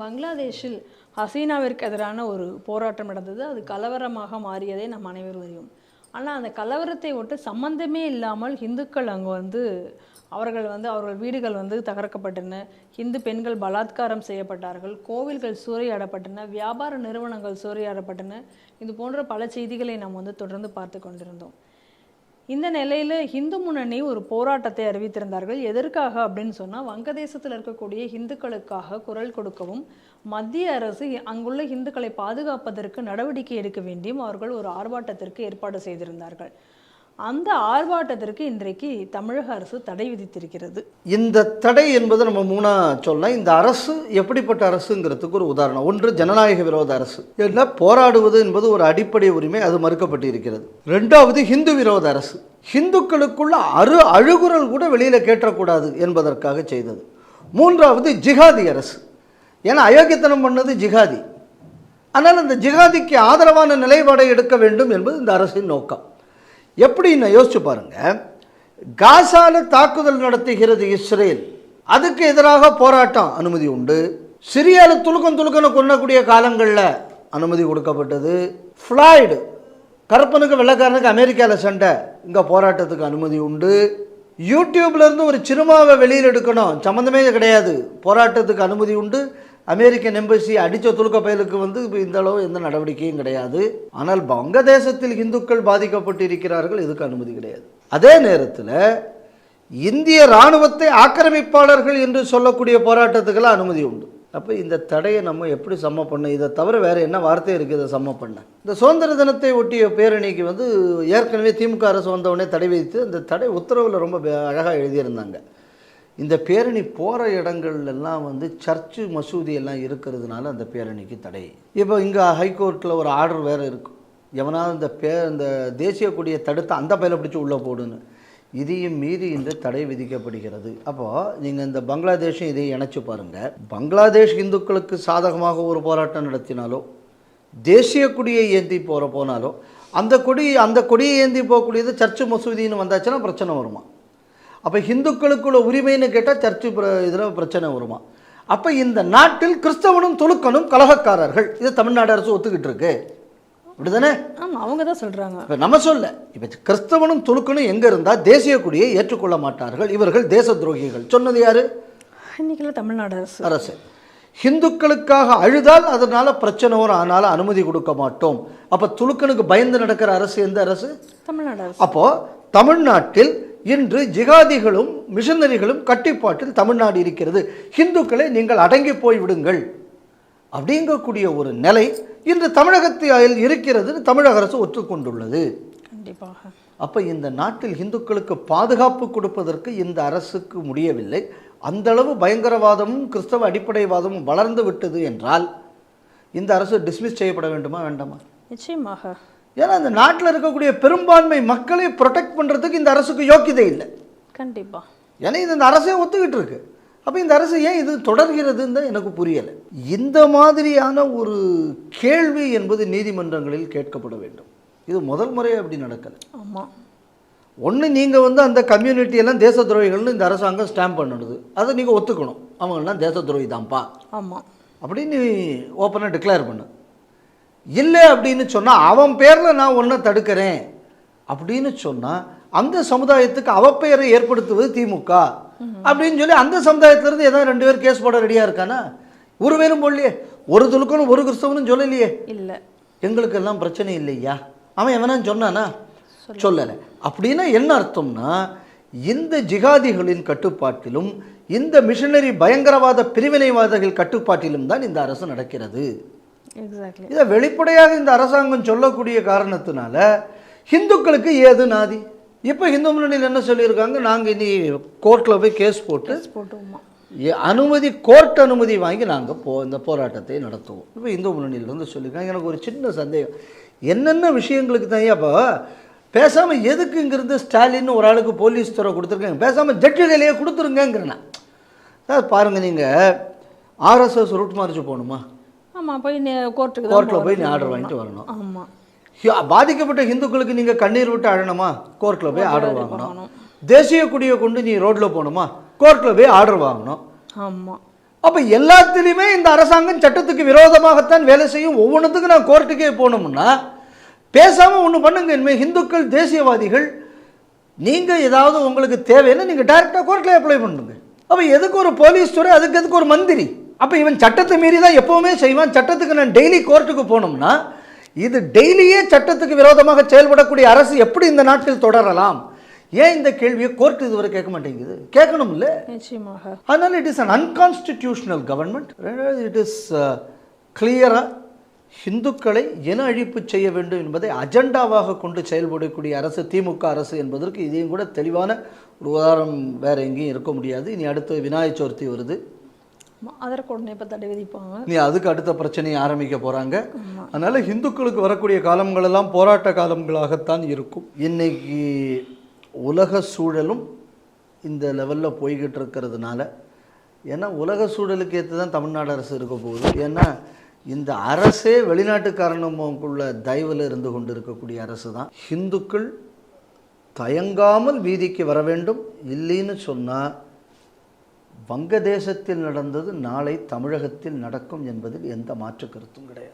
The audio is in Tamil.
பங்களாதேஷில் ஹசீனாவிற்கு எதிரான ஒரு போராட்டம் நடந்தது. அது கலவரமாக மாறியதை நாம் அனைவரும் அறியும் ஆனால் அந்த கலவரத்தை ஒட்டு சம்பந்தமே இல்லாமல் இந்துக்கள் அங்கே வந்து அவர்கள் வந்து அவர்கள் வீடுகள் வந்து தகர்க்கப்பட்டன. இந்து பெண்கள் பலாத்காரம் செய்யப்பட்டார்கள். கோவில்கள் சூறையாடப்பட்டன. வியாபார நிறுவனங்கள் சூறையாடப்பட்டன. இது போன்ற பல செய்திகளை நாம் வந்து தொடர்ந்து பார்த்து கொண்டிருந்தோம். இந்த நிலையில் இந்து முன்னணி ஒரு போராட்டத்தை அறிவித்திருந்தார்கள். எதற்காக அப்படின்னு சொன்னால் வங்கதேசத்தில் இருக்கக்கூடிய இந்துக்களுக்காக குரல் கொடுக்கவும் மத்திய அரசு அங்குள்ள இந்துக்களை பாதுகாப்பதற்கு நடவடிக்கை எடுக்க வேண்டியும் அவர்கள் ஒரு ஆர்ப்பாட்டத்திற்கு ஏற்பாடு செய்திருந்தார்கள். அந்த ஆர்ப்பாட்டத்திற்கு இன்றைக்கு தமிழக அரசு தடை விதித்திருக்கிறது. இந்த தடை என்பது நம்ம மூணா சொல்லலாம் இந்த அரசு எப்படிப்பட்ட அரசுங்கிறதுக்கு ஒரு உதாரணம். ஒன்று ஜனநாயக விரோத அரசு. ஏன்னா போராடுவது என்பது ஒரு அடிப்படை உரிமை அது மறுக்கப்பட்டு இருக்கிறது ரெண்டாவது ஹிந்து விரோத அரசு. ஹிந்துக்களுக்குள்ள அரு அழுகுரல் கூட வெளியில் கேட்டக்கூடாது என்பதற்காக செய்தது. மூன்றாவது ஜிகாதி அரசு. ஏன்னா அயோக்கியத்தனம் பண்ணது ஜிகாதி ஆனால் அந்த ஜிகாதிக்கு ஆதரவான நிலைப்பாடை எடுக்க வேண்டும் என்பது இந்த அரசின் நோக்கம். எப்படின்னு யோசிச்சு பாருங்க. காசால தாக்குதல் நடத்துகிறது இஸ்ரேல். அதுக்கு எதிராக போராட்டம் அனுமதி உண்டு. சிரியாவில் துலுக்கம் துலுக்கன்னு கொல்லக்கூடிய காலங்களில் அனுமதி கொடுக்கப்பட்டது. ஃப்ளாய்டு கருப்பனுக்கு வெள்ளக்காரனுக்கு அமெரிக்காவில் சண்டை இங்கே போராட்டத்துக்கு அனுமதி உண்டு. யூடியூப்லேருந்து ஒரு சினிமாவை வெளியில் எடுக்கணும் சம்மந்தமே கிடையாது. போராட்டத்துக்கு அனுமதி உண்டு. அமெரிக்கன் எம்பசி அடித்த துலுக்க பயலுக்கு வந்து இப்ப இந்த அளவு எந்த நடவடிக்கையும் கிடையாது. ஆனால் வங்கதேசத்தில் இந்துக்கள் பாதிக்கப்பட்டு இருக்கிறார்கள் இதுக்கு அனுமதி கிடையாது. அதே நேரத்தில் இந்திய இராணுவத்தை ஆக்கிரமிப்பாளர்கள் என்று சொல்லக்கூடிய போராட்டத்துக்கெல்லாம் அனுமதி உண்டு. அப்போ இந்த தடையை நம்ம எப்படி சம்ம பண்ண இதை தவிர வேறு என்ன வார்த்தை இருக்குது இதை சம்ம பண்ண? இந்த சுதந்திர தினத்தை ஒட்டிய பேரணிக்கு வந்து ஏற்கனவே திமுக அரசு வந்தவுடனே தடை விதித்து அந்த தடை உத்தரவில் ரொம்ப அழகாக எழுதியிருந்தாங்க. இந்த பேரணி போகிற இடங்கள்லாம் வந்து சர்ச்சு மசூதி எல்லாம் இருக்கிறதுனால அந்த பேரணிக்கு தடை. இப்போ இங்கே ஹைகோர்ட்டில் ஒரு ஆர்டர் வேறு இருக்கும் எவனாவது இந்த பே இந்த தேசிய கொடியை தடுத்து அந்த பயில பிடிச்சி உள்ளே போடுன்னு. இதையும் மீறி இன்று தடை விதிக்கப்படுகிறது. அப்போது நீங்கள் இந்த பங்களாதேஷும் இதை இணைச்சி பாருங்கள் பங்களாதேஷ் இந்துக்களுக்கு சாதகமாக ஒரு போராட்டம் நடத்தினாலோ தேசிய கொடியை ஏந்தி போகிற போனாலோ அந்த கொடி அந்த கொடியை ஏந்தி போகக்கூடியது சர்ச்சு மசூதின்னு வந்தாச்சுன்னா பிரச்சனை வருமா? அப்போ ஹிந்துக்களுக்குள்ள உரிமைன்னு கேட்டால் சர்ச்சு இதில் பிரச்சனை வருமா? அப்போ இந்த நாட்டில் கிறிஸ்தவனும் துலுக்கனும் கலகக்காரர்கள். இது தமிழ்நாடு அரசு ஒத்துக்கிட்டு இருக்கு. அப்படிதானே? ஆமாம் அவங்க தான் சொல்கிறாங்க இப்போ நம்ம சொல்ல இப்போ கிறிஸ்தவனும் துலுக்கனும் எங்கே இருந்தால் தேசிய கொடியை ஏற்றுக்கொள்ள மாட்டார்கள். இவர்கள் தேச துரோகிகள். சொன்னது யாரு? இன்னைக்குள்ள தமிழ்நாடு அரசு. அரசு. ஹிந்துக்களுக்காக அழுதால் அதனால பிரச்சனை வரும். அதனால அனுமதி கொடுக்க மாட்டோம். அப்போ துலுக்கனுக்கு பயந்து நடக்கிற அரசு எந்த அரசு? தமிழ்நாடு அரசு. அப்போ தமிழ்நாட்டில் இன்று ஜிகாதிகளும் மிஷனரிகளும் கட்டிப்பாட்டில் தமிழ்நாடு இருக்கிறது. ஹிந்துக்களை நீங்கள் அடங்கி போய் விடுங்கள். அப்படிங்கக்கூடிய ஒரு நிலை இன்று தமிழகத்தில் இருக்கிறது தமிழக அரசு ஒற்றுக்கொண்டுள்ளது கண்டிப்பாக. அப்போ இந்த நாட்டில் இந்துக்களுக்கு பாதுகாப்பு கொடுப்பதற்கு இந்த அரசுக்கு முடியவில்லை. அந்த அளவு பயங்கரவாதமும் கிறிஸ்தவ அடிப்படைவாதமும் வளர்ந்து விட்டது என்றால் இந்த அரசு டிஸ்மிஸ் செய்யப்பட வேண்டுமா வேண்டாமா? நிச்சயமாக. ஏன்னா இந்த நாட்டில் இருக்கக்கூடிய பெரும்பான்மை மக்களை ப்ரொடெக்ட் பண்ணுறதுக்கு இந்த அரசுக்கு யோக்கியதை இல்லை. கண்டிப்பாக ஏன்னா இது இந்த அரசே ஒத்துக்கிட்டு இருக்கு. அப்போ இந்த அரசு ஏன் இது தொடர்கிறதுன்னு தான் எனக்கு புரியலை. இந்த மாதிரியான ஒரு கேள்வி என்பது நீதிமன்றங்களில் கேட்கப்பட வேண்டும். இது முதல் முறையே அப்படி நடக்கலை. ஆமாம் ஒன்று நீங்கள் வந்து அந்த எல்லாம் தேச துரோகிகள்னு இந்த அரசாங்கம் ஸ்டாம்ப் பண்ணுது அதை நீங்கள் ஒத்துக்கணும். அவங்கெல்லாம் தேச துரோகி தான்ப்பா. ஆமாம் அப்படின்னு நீ ஓப்பனாக டிக்ளேர் பண்ணு. இல்லை அப்படின்னு சொன்னால் அவன் பேரில் நான் ஒன்றை தடுக்கிறேன். அப்படின்னு சொன்னால் அந்த சமுதாயத்துக்கு அவப்பெயரை ஏற்படுத்துவது திமுக. அப்படின்னு சொல்லி அந்த சமுதாயத்திலேருந்து ஏதாவது ரெண்டு பேர் கேஸ் போட ரெடியாக இருக்கானா? ஒரு பேரும் போடலையே. ஒரு துலுக்கணும் ஒரு கிறிஸ்தவனும் சொல்லலையே. இல்லை. எங்களுக்கெல்லாம் பிரச்சனை இல்லையா? அவன் எவனான்னு சொன்னானா? சொல்லலை. அப்படின்னா என்ன அர்த்தம்னா இந்த ஜிகாதிகளின் கட்டுப்பாட்டிலும் இந்த மிஷனரி பயங்கரவாத பிரிவினைவாதிகள் கட்டுப்பாட்டிலும் தான் இந்த அரசு நடக்கிறது. இதை வெளிப்படையாக இந்த அரசாங்கம் சொல்லக்கூடிய காரணத்தினால ஹிந்துக்களுக்கு ஏது நாதி? இப்போ ஹிந்து முன்னணியில் என்ன சொல்லியிருக்காங்க? நாங்கள் இனி கோர்ட்டில் போய் கேஸ் போட்டு அனுமதி கோர்ட் அனுமதி வாங்கி நாங்கள் போ இந்த போராட்டத்தை நடத்துவோம். இப்போ இந்து முன்னணியிலேருந்து சொல்லியிருக்காங்க. எனக்கு ஒரு சின்ன சந்தேகம். என்னென்ன விஷயங்களுக்கு தான் அப்போ பேசாமல் எதுக்கு இங்கிருந்து ஸ்டாலின் ஒரு ஆளுக்கு போலீஸ் துறை கொடுத்துருக்காங்க? பேசாமல் ஜட்ஜுகளையே கொடுத்துருங்கிறேன் சார் பாருங்கள் நீங்கள் ஆர்எஸ்எஸ் ரூட் மார்ச் போகணுமா? ஆமாம் போய் கோர்ட்டுக்கு கோர்ட்டில் போய் நீ ஆர்டர் வாங்கிட்டு வரணும். ஆமாம் பாதிக்கப்பட்ட இந்துக்களுக்கு நீங்கள் கண்ணீர் விட்டு அழணுமா? கோர்ட்டில் போய் ஆர்டர் வாங்கணும். தேசிய கொடியை கொண்டு நீ ரோட்டில் போகணுமா? கோர்ட்டில் போய் ஆர்டர் வாங்கணும். ஆமாம் அப்போ எல்லாத்திலையுமே இந்த அரசாங்கம் சட்டத்துக்கு விரோதமாகத்தான் வேலை செய்யும். ஒவ்வொன்றுத்துக்கும் நான் கோர்ட்டுக்கே போகணும்னா பேசாமல் ஒன்று பண்ணுங்க இனிமேல் இந்துக்கள் தேசியவாதிகள் நீங்கள் ஏதாவது உங்களுக்கு தேவைன்னு நீங்கள் டைரெக்டாக கோர்ட்டில் அப்ளை பண்ணுங்க. அப்போ எதுக்கு ஒரு போலீஸ் துறை அதுக்கு எதுக்கு ஒரு மந்திரி? அப்போ இவன் சட்டத்தை மீறி தான் எப்போவுமே செய்வான். சட்டத்துக்கு நான் டெய்லி கோர்ட்டுக்கு போனோம்னா இது டெய்லியே சட்டத்துக்கு விரோதமாக செயல்படக்கூடிய அரசு எப்படி இந்த நாட்டில் தொடரலாம்? ஏன் இந்த கேள்வியை கோர்ட் இதுவரை கேட்க மாட்டேங்குது? கேட்கணும் இல்லை நிச்சயமாக. அதனால் it is an unconstitutional government ரெண்டாவது இட் இஸ் கிளியராக இந்துக்களை இன அழிப்பு செய்ய வேண்டும் என்பதை அஜெண்டாவாக கொண்டு செயல்படக்கூடிய அரசு திமுக அரசு என்பதற்கு இதையும் கூட தெளிவான ஒரு உதாரணம் வேற எங்கேயும் இருக்க முடியாது. இனி அடுத்து விநாயகர் சதுர்த்தி வருது. அதற்கு உடனே இப்போ தடை விதிப்பாங்க. இனி அதுக்கு அடுத்த பிரச்சனையை ஆரம்பிக்க போகிறாங்க அதனால் இந்துக்களுக்கு வரக்கூடிய காலங்களெல்லாம் போராட்ட காலங்களாகத்தான் இருக்கும். இன்னைக்கு உலக சூழலும் இந்த லெவலில் போய்கிட்டு இருக்கிறதுனால ஏன்னா உலக சூழலுக்கு ஏற்று தான் தமிழ்நாடு அரசு இருக்க போகுது. ஏன்னா இந்த அரசே வெளிநாட்டுக்காரனுக்குள்ள தயவில் இருந்து கொண்டு இருக்கக்கூடிய அரசு தான். ஹிந்துக்கள் தயங்காமல் வீதிக்கு வர வேண்டும். இல்லைன்னு சொன்னால் வங்கதேசத்தில் நடந்தது நாளை தமிழகத்தில் நடக்கும் என்பதில் எந்த மாற்று கருத்தும் கிடையாது.